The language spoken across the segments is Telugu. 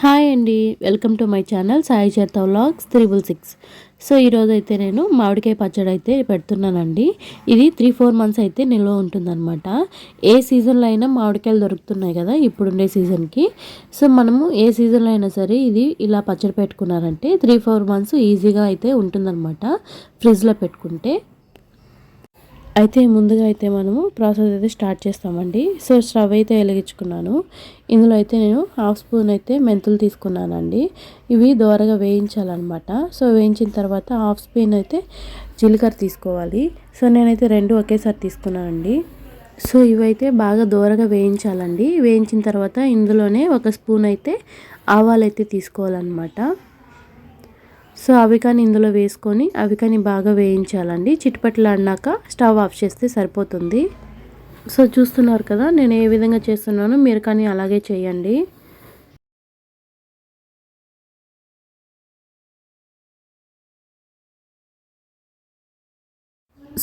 హాయ్ అండి. Welcome to my channel Sai Chetha vlogs triple six. So ఈరోజు అయితే నేను మామిడికాయ పచ్చడి అయితే పెడుతున్నానండి. ఇది త్రీ ఫోర్ మంత్స్ అయితే నిల్వ ఉంటుందన్నమాట. ఏ సీజన్లో అయినా మామిడికాయలు దొరుకుతున్నాయి కదా ఇప్పుడుండే సీజన్కి. సో మనము ఏ సీజన్లో అయినా సరే ఇది ఇలా పచ్చడి పెట్టుకున్నారంటే త్రీ ఫోర్ మంత్స్ ఈజీగా అయితే ఉంటుందన్నమాట. ఫ్రిడ్జ్లో పెట్టుకుంటే. అయితే ముందుగా అయితే మనము ప్రాసెస్ అయితే స్టార్ట్ చేస్తామండి. సో స్టవ్ అయితే వెలిగించుకున్నాను. ఇందులో అయితే నేను హాఫ్ స్పూన్ అయితే మెంతులు తీసుకున్నానండి. ఇవి దోరగా వేయించాలన్నమాట. సో వేయించిన తర్వాత హాఫ్ స్పూన్ అయితే జీలకర్ర తీసుకోవాలి. సో నేనైతే రెండు ఒకేసారి తీసుకున్నానండి. సో ఇవైతే బాగా దోరగా వేయించాలండి. వేయించిన తర్వాత ఇందులోనే ఒక స్పూన్ అయితే ఆవాలు అయితే తీసుకోవాలన్నమాట. సో అవి కానీ ఇందులో వేసుకొని అవి కానీ బాగా వేయించాలండి. చిట్పట్లాడినాక స్టవ్ ఆఫ్ చేస్తే సరిపోతుంది. సో చూస్తున్నారు కదా నేను ఏ విధంగా చేస్తున్నానో మీరు కానీ అలాగే చేయండి.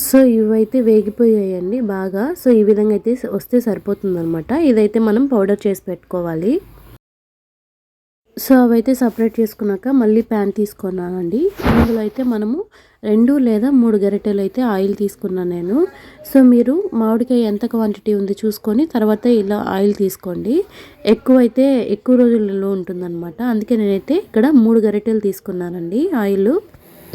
సో ఇవైతే వేగిపోయాయండి బాగా. సో ఈ విధంగా అయితే వస్తే సరిపోతుంది అనమాట ఇదైతే మనం పౌడర్ చేసి పెట్టుకోవాలి. సో అవైతే సపరేట్ చేసుకున్నాక మళ్ళీ ప్యాన్ తీసుకున్నానండి. ఇందులో అయితే మనము రెండు లేదా మూడు గరిటెలు అయితే ఆయిల్ తీసుకున్నాను నేను. సో మీరు మామిడికాయ ఎంత క్వాంటిటీ ఉంది చూసుకొని తర్వాత ఇలా ఆయిల్ తీసుకోండి. ఎక్కువ అయితే ఎక్కువ రోజులలో ఉంటుందన్నమాట. అందుకే నేనైతే ఇక్కడ మూడు గరిటెలు తీసుకున్నానండి ఆయిల్.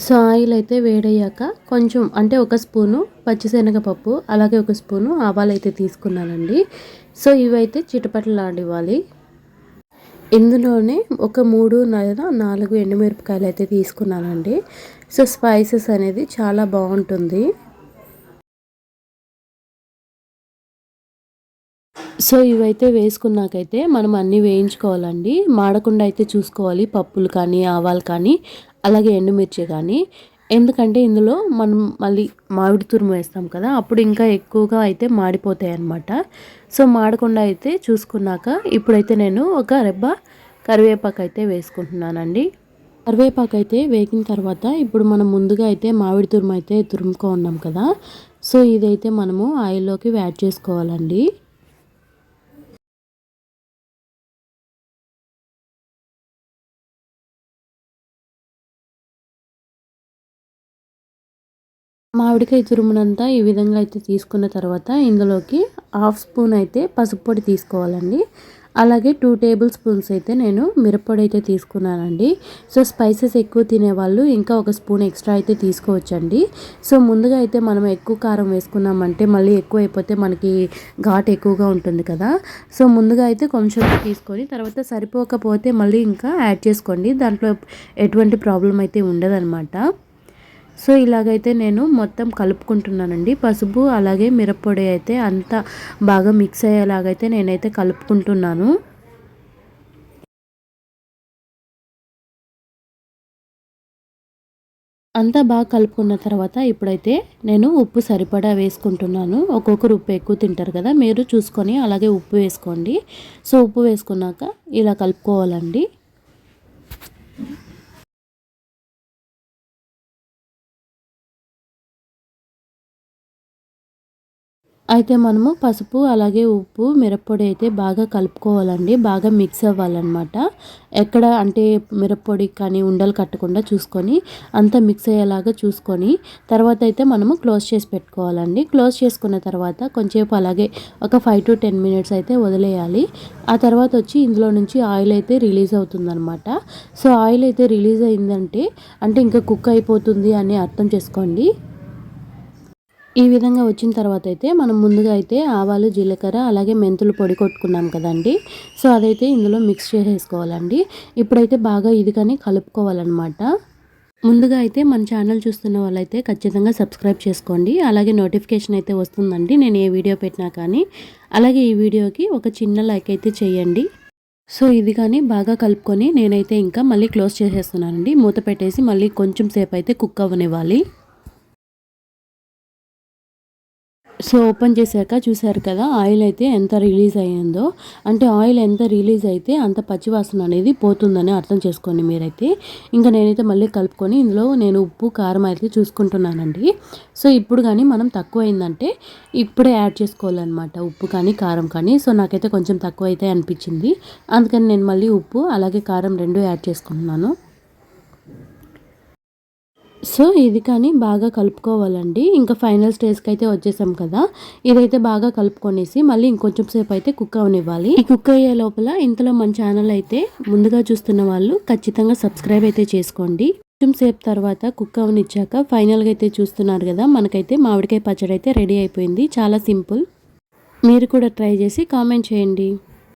సో ఆయిల్ అయితే వేడయ్యాక కొంచెం అంటే ఒక స్పూను పచ్చిశనగపప్పు అలాగే ఒక స్పూను ఆవాలు అయితే తీసుకున్నానండి. సో ఇవైతే చిటపటలాడివ్వాలి ఇందులోనే ఒక మూడు లేదా నాలుగు ఎండుమిరపకాయలు అయితే తీసుకున్నానండి. సో స్పైసెస్ అనేది చాలా బాగుంటుంది. సో ఇవైతే వేసుకున్నాకైతే మనం అన్నీ వేయించుకోవాలండి. మాడకుండా అయితే చూసుకోవాలి. పప్పులు కానీ ఆవాలు కానీ అలాగే ఎండుమిర్చి కానీ. ఎందుకంటే ఇందులో మనం మళ్ళీ మామిడి తురుము వేస్తాం కదా అప్పుడు ఇంకా ఎక్కువగా అయితే మాడిపోతాయి అన్నమాట. సో మాడకుండా అయితే చూసుకున్నాక ఇప్పుడైతే నేను ఒక రెబ్బ కరివేపాకు అయితే వేసుకుంటున్నానండి. కరివేపాకు అయితే వేగిన తర్వాత ఇప్పుడు మనం ముందుగా అయితే మామిడి తురుము అయితే తురుముకో ఉన్నాం కదా సో ఇదైతే మనము ఆయిల్లోకి యాడ్ చేసుకోవాలండి. మామిడికాయ తురుమునంతా ఈ విధంగా అయితే తీసుకున్న తర్వాత ఇందులోకి హాఫ్ స్పూన్ అయితే పసుపు పొడి తీసుకోవాలండి. అలాగే టూ టేబుల్ స్పూన్స్ అయితే నేను మిరప్పొడి అయితే తీసుకున్నానండి. సో స్పైసెస్ ఎక్కువ తినేవాళ్ళు ఇంకా ఒక స్పూన్ ఎక్స్ట్రా అయితే తీసుకోవచ్చండి. సో ముందుగా అయితే మనం ఎక్కువ కారం వేసుకున్నామంటే మళ్ళీ ఎక్కువ అయిపోతే మనకి ఘాట్ ఎక్కువగా ఉంటుంది కదా. సో ముందుగా అయితే కొంచెం తీసుకొని తర్వాత సరిపోకపోతే మళ్ళీ ఇంకా యాడ్ చేసుకోండి. దాంట్లో ఎటువంటి ప్రాబ్లం అయితే ఉండదన్నమాట. సో ఇలాగైతే నేను మొత్తం కలుపుకుంటున్నానండి. పసుపు అలాగే మిరప్పొడి అయితే అంతా బాగా మిక్స్ అయ్యేలాగైతే నేనైతే కలుపుకుంటున్నాను. అంతా బాగా కలుపుకున్న తర్వాత ఇప్పుడైతే నేను ఉప్పు సరిపడా వేసుకుంటున్నాను. ఒక్కొక్కరు ఉప్పు ఎక్కువ తింటారు కదా మీరు చూసుకొని అలాగే ఉప్పు వేసుకోండి. సో ఉప్పు వేసుకున్నాక ఇలా కలుపుకోవాలండి. అయితే మనము పసుపు అలాగే ఉప్పు మిరప్పొడి అయితే బాగా కలుపుకోవాలండి. బాగా మిక్స్ అవ్వాలన్నమాట. ఎక్కడ అంటే మిరప్పొడి కానీ ఉండలు కట్టకుండా చూసుకొని అంతా మిక్స్ అయ్యేలాగా చూసుకొని తర్వాత అయితే మనము క్లోజ్ చేసి పెట్టుకోవాలండి. క్లోజ్ చేసుకున్న తర్వాత కొంచెంసేపు అలాగే ఒక ఫైవ్ టు టెన్ మినిట్స్ అయితే వదిలేయాలి. ఆ తర్వాత వచ్చి ఇందులో నుంచి ఆయిల్ అయితే రిలీజ్ అవుతుందన్నమాట. సో ఆయిల్ అయితే రిలీజ్ అయిందంటే అంటే ఇంకా కుక్ అయిపోతుంది అని అర్థం చేసుకోండి. ఈ విధంగా వచ్చిన తర్వాత అయితే మనం ముందుగా అయితే ఆవాలు జీలకర్ర అలాగే మెంతులు పొడి కొట్టుకున్నాం కదండి. సో అదైతే ఇందులో మిక్స్ చేసేసుకోవాలండి. ఇప్పుడైతే బాగా ఇది కానీ కలుపుకోవాలన్నమాట. ముందుగా అయితే మన ఛానల్ చూస్తున్న వాళ్ళైతే ఖచ్చితంగా సబ్స్క్రైబ్ చేసుకోండి. అలాగే నోటిఫికేషన్ అయితే వస్తుందండి. నేను ఏ వీడియో పెట్టినా కానీ. అలాగే ఈ వీడియోకి ఒక చిన్న లైక్ అయితే చేయండి. సో ఇది కానీ బాగా కలుపుకొని నేనైతే ఇంకా మళ్ళీ క్లోజ్ చేసేస్తున్నానండి. మూత పెట్టేసి మళ్ళీ కొంచెం సేపు అయితే కుక్ అవ్వనివ్వాలి. సో ఓపెన్ చేశాక చూసారు కదా ఆయిల్ అయితే ఎంత రిలీజ్ అయ్యిందో. అంటే ఆయిల్ ఎంత రిలీజ్ అయితే అంత పచ్చివాసన అనేది పోతుందని అర్థం చేసుకోండి మీరైతే. ఇంకా నేనైతే మళ్ళీ కలుపుకొని ఇందులో నేను ఉప్పు కారం అయితే చూసుకుంటున్నానండి. సో ఇప్పుడు కానీ మనం తక్కువ అయిందంటే ఇప్పుడే యాడ్ చేసుకోవాలన్నమాట ఉప్పు కానీ కారం కానీ. సో నాకైతే కొంచెం తక్కువ అయితే అనిపించింది. అందుకని నేను మళ్ళీ ఉప్పు అలాగే కారం రెండు యాడ్ చేసుకుంటున్నాను. సో ఇది కానీ బాగా కలుపుకోవాలండి. ఇంకా ఫైనల్ స్టేజ్కి అయితే వచ్చేసాం కదా. ఇదైతే బాగా కలుపుకొనేసి మళ్ళీ ఇంకొంచెం సేపు అయితే కుక్ అవనివ్వాలి. ఈ కుక్ అయ్యే లోపల ఇంతలో మన ఛానల్ అయితే ముందుగా చూస్తున్న వాళ్ళు ఖచ్చితంగా సబ్స్క్రైబ్ అయితే చేసుకోండి. కొంచెం సేపు తర్వాత కుక్ అవనిచ్చాక ఫైనల్గా అయితే చూస్తున్నారు కదా. మనకైతే మామిడికాయ పచ్చడి అయితే రెడీ అయిపోయింది. చాలా సింపుల్. మీరు కూడా ట్రై చేసి కామెంట్ చేయండి.